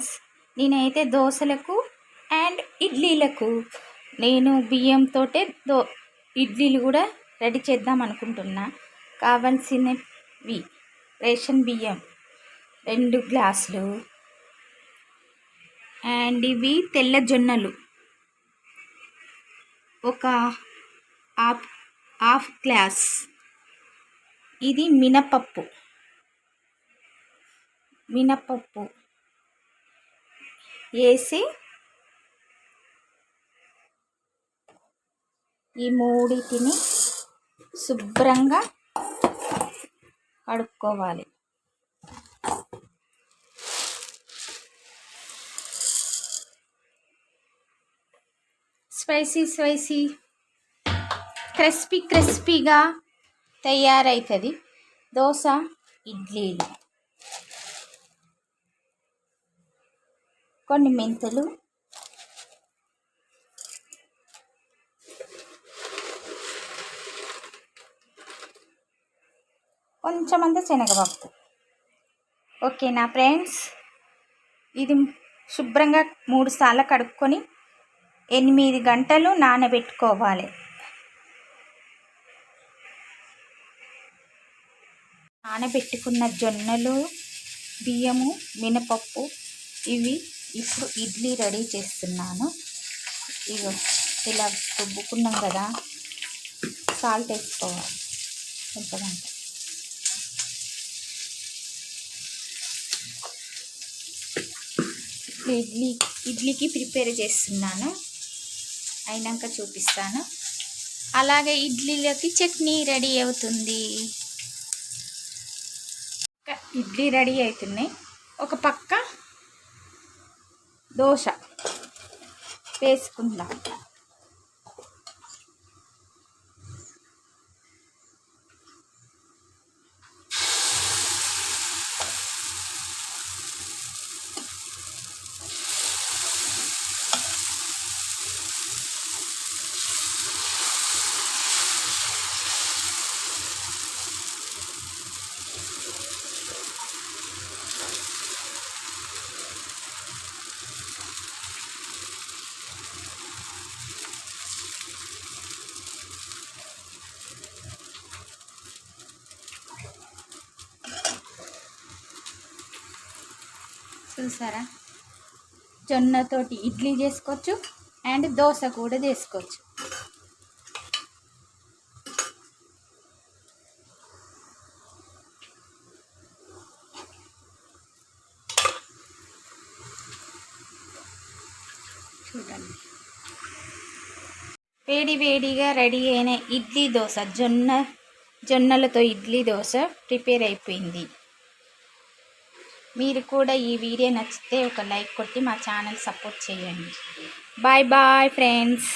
Friends. నేనైతే దోశలకు and ఇడ్లీలకు. నేను బియ్యంతో దో ఇడ్లీలు కూడా రెడీ చేద్దాం అనుకుంటున్నా. కావాల్సినవి. రేషన్ బియ్యం రెండు గ్లాసులు. అండ్ ఇవి తెల్ల జొన్నలు. ఒక హాఫ్ హాఫ్ గ్లాస్. ఇది మినపప్పు. మినపప్పు. వేసి ఈ మూడిటిని శుభ్రంగా కడుక్కోవాలి. Spicy spicy. క్రిస్పీ క్రిస్పీగా తయారవుతుంది దోశ ఇడ్లీలు. కొన్ని మెంతులు. కొంచెం అంతా శనగపప్పు. ఓకేనా ఫ్రెండ్స్ ఇది శుభ్రంగా మూడు సార్లు కడుక్కొని ఎనిమిది గంటలు నానబెట్టుకోవాలి. నానబెట్టుకున్న జొన్నలు బియ్యము మినపప్పు ఇవి ఇప్పుడు ఇడ్లీ రెడీ చేస్తున్నాను. ఇగో ఇలా రుబ్బుకున్నాం కదా సాల్ట్ వేసుకోవాలి. కొంచెం ఇడ్లీ ఇడ్లీకి ప్రిపేర్ చేస్తున్నాను. అయినాక చూపిస్తాను. అలాగే ఇడ్లీలకి చట్నీ రెడీ అవుతుంది. ఇడ్లీ రెడీ అవుతున్నాయి. ఒక పక్క దోశ వేసుకుందాం. చూసారా? జొన్నతోటి ఇడ్లీ చేసుకోవచ్చు అండ్ దోశ కూడా చేసుకోవచ్చు. చూడండి. వేడి వేడిగా రెడీ అయిన ఇడ్లీ దోశ జొన్న జొన్నలతో ఇడ్లీ దోశ ప్రిపేర్ అయిపోయింది. మీరు కూడా ఈ వీడియో నచ్చితే ఒక లైక్ కొట్టి మా ఛానల్ సపోర్ట్ చేయండి. Bye bye friends.